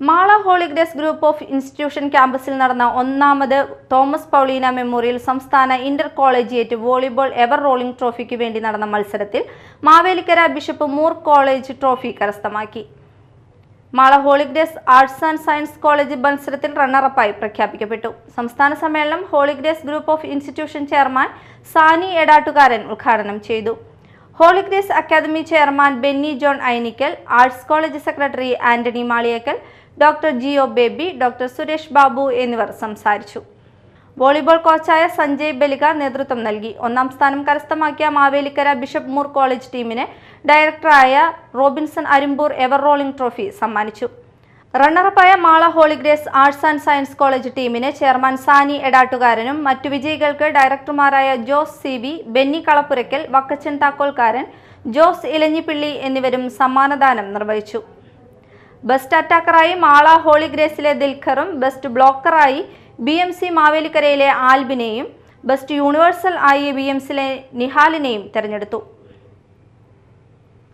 Mala Holy Grace group of institution ക്യാമ്പസിൽ നടന്ന ഒന്നാമത് തോമസ് പൗളീന മെമ്മോറിയൽ സംസ്ഥാന Inter collegiate volleyball ever rolling ട്രോഫിക്ക് വേണ്ടി നടന്ന മത്സരത്തിൽ Mavelikara Bishop Moore college trophy കരസ്ഥമാക്കി. Mala Holy Grace arts and science college മത്സരത്തിൽ റണ്ണറപ്പായി പ്രഖ്യാപിക്കപ്പെട്ടു. സംസ്ഥാന സമ്മേളനം Holy Grace group of institution chairman Sani Edattukaran ഉദ്ഘാടനം ചെയ്തു. Holy Grace academy chairman Benny John Ainikkal arts college secretary Antony Maliyekkal doctor Geo Baby doctor Suresh Babu എന്നിവർ സംസാരിച്ചു. Volleyball കോച്ചായ Sanjay ബലിക നേതൃത്വം നൽകി. ഒന്നാം സ്ഥാനം കരസ്ഥമാക്കിയ മാവേലിക്കര ബിഷപ്പ് മൂർ കോളേജ് ടീമിന് ഡയറക്ടറായ Robinson Arimpur ever rolling trophy സമ്മാനിച്ചു. റണ്ണറപ്പായ Mala Holy Grace arts and science college ടീമിന് ചെയർമാൻ സാനി എടാട്ടുകാരനും മറ്റു വിജയികൾക്ക് ഡയറക്ടർമാരായ ജോസ് സി വി ബെന്നി കളപ്പുരയ്ക്കൽ വക്കച്ചൻ താക്കോൽക്കാരൻ ജോസ് ഇലഞ്ഞിപ്പിള്ളി എന്നിവരും സമ്മാനദാനം നിർവഹിച്ചു. ബെസ്റ്റ് അറ്റാക്കറായി മാള ഹോളിഗ്രേസിലെ ദിൽഖറും ബെസ്റ്റ് ബ്ലോക്കറായി ബി എം സി മാവേലിക്കരയിലെ ആൽബിനെയും ബെസ്റ്റ് യൂണിവേഴ്സൽ ആയി ബി എം സിയിലെ നിഹാലിനെയും തെരഞ്ഞെടുത്തു.